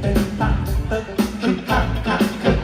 เป็นตักตึกคิกตักคึก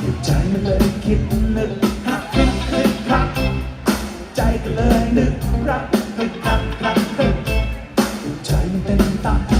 อยู่ใจมันเลยคิดนึกหักคึกคึกคักใจก็เลยนึกรักคึกคักคักคึกอยู่ใจมันเป็นตัก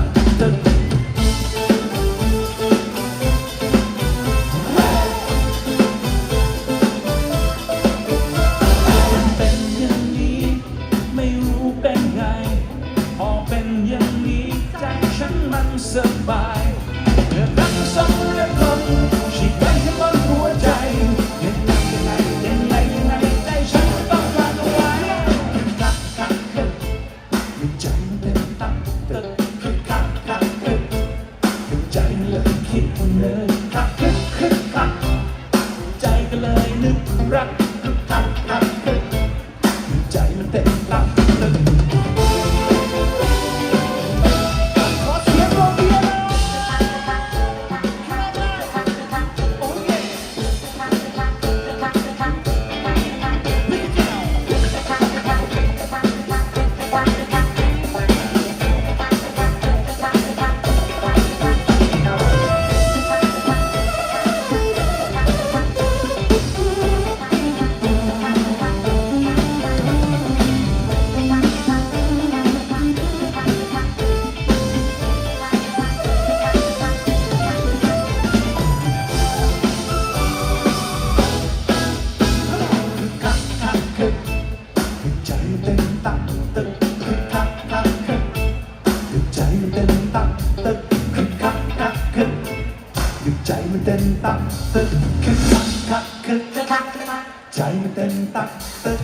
สบายเรื่องรักสองเรื่องคนฉีดไปให้หมดหัวใจยังไงยังไงยังไงยังไงใจฉันต้องการเอาไว้คักคักคึกใจมันเต้นตับตึกคึกคักคักคึกใจเลยคิดเลยคักคึกคึกคักใจก็เลยนึกรัก ใจมันเต้นตักตึกคึกคักคักคึกคักใจมันเต้นตักตึก